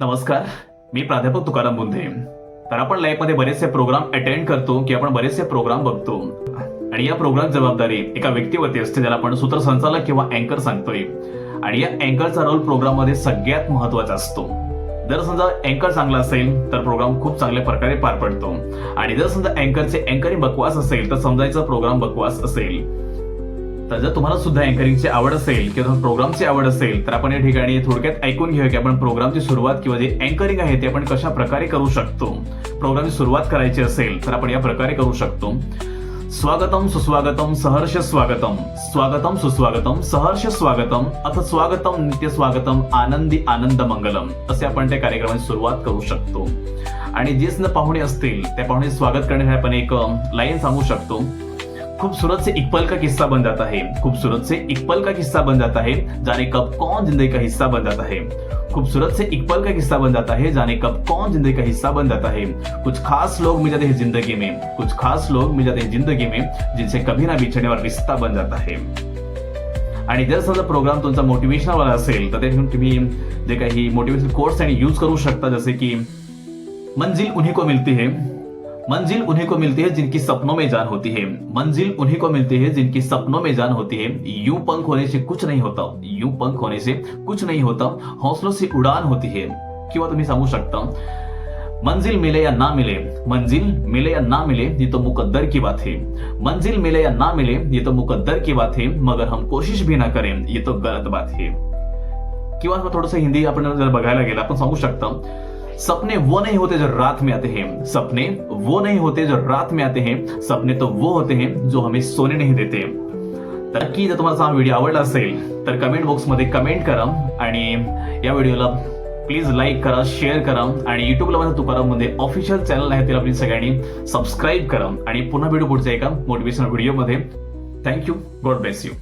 नमस्कार मी प्राध्यापक तुकाराम बुंधे तर आपण लाईफमध्ये बरेचसे प्रोग्राम अटेंड करतो की आपण बरेचसे प्रोग्राम बघतो. आणि या प्रोग्राम जबाबदारी एका व्यक्तीवरती असते ज्याला आपण सूत्रसंचालक किंवा अँकर सांगतोय. आणि या अँकरचा रोल प्रोग्राममध्ये सगळ्यात महत्त्वाचा असतो. जर समजा अँकर चांगला असेल तर प्रोग्राम खूप चांगल्या प्रकारे पार पडतो. आणि जर समजा अँकरचे अँकरिंग बकवास असेल तर समजायचा प्रोग्राम बकवास असेल. तर जर तुम्हाला सुद्धा अँकरिंगची आवड असेल किंवा प्रोग्रामची आवड असेल तर आपण या ठिकाणी थोडक्यात ऐकून घेऊया की आपण प्रोग्रामची सुरुवात किंवा जे अँकरिंग आहे ते आपण कशा प्रकारे करू शकतो. प्रोग्रामची सुरुवात करायची असेल तर आपण या प्रकारे करू शकतो. स्वागतम सुस्वागतम सहर्ष स्वागतम. स्वागतम सुस्वागतम सहर्ष स्वागतम. अथ स्वागतम नित्य स्वागतम आनंदी आनंद मंगलम. असे आपण त्या कार्यक्रमाची सुरुवात करू शकतो. आणि जे समजा पाहुणे असतील त्या पाहुणे स्वागत करण्यासाठी आपण एक लाईन सांगू शकतो. खूबसूरत से इक्वल का किस्सा बन जाता है। खूबसूरत से इक्वल का किस्सा बन जाता है जाने कब कौन जिंदगी का हिस्सा बन जाता है। खूबसूरत से इक्वल का किस्सा बन जाता है जाने कब कौन जिंदगी का हिस्सा बन जाता है। कुछ खास लोग मिल जाते हैं जिंदगी में कुछ खास लोग मिल जाते हैं जिंदगी में जिनसे कभी ना बिछड़ने वाला रिश्ता बन जाता है। आणि जर समजा प्रोग्राम तुमचा मोटिवेशनल वाला असेल तर ते तुम्ही जे काही मोटिवेशनल कोर्स आणि यूज करू शकता जसे की मंजिल उन्हीं को मिलती है मंजिल उन्हीं को मिलती है जिनकी सपनों में जान होती है। मंजिल उन्हीं को मिलती है जिनकी सपनों में जान होती है। यूँ पंख होने से कुछ नहीं होता। यूँ पंख होने से कुछ नहीं होता। हौसलों से उड़ान होती है। किंवा तुम्ही सांगू शकता मंजिल मिले या ना मिले? मंजिल मिले या ना मिले, ये तो मुकद्दर की बात है। मंजिल मिले या ना मिले, ये तो मुकद्दर की बात है, मगर हम कोशिश भी ना करें, ये तो गलत बात है। किंवा थोडस हिंदी आपण जर बघायला गेलं आपण सांगू शकता सपने वो नहीं होते जो रात में आते हैं। सपने वो नहीं होते जो रात में आते हैं। सपने तो वो होते हैं जो हमें सोने नहीं देते। तर नक्की जर तुम्हाला हा व्हिडिओ आवडला असेल तर कमेंट बॉक्समध्ये कमेंट करा आणि या व्हिडिओला प्लीज लाईक करा शेअर करा आणि युट्यूबला माझा तुकाराममध्ये ऑफिशियल चॅनल आहे त्याला प्लीज सगळ्यांनी सबस्क्राईब करा आणि पुन्हा व्हिडिओ पुढच्या एका मोटिवेशनल व्हिडिओमध्ये थँक्यू गॉड ब्लेस यू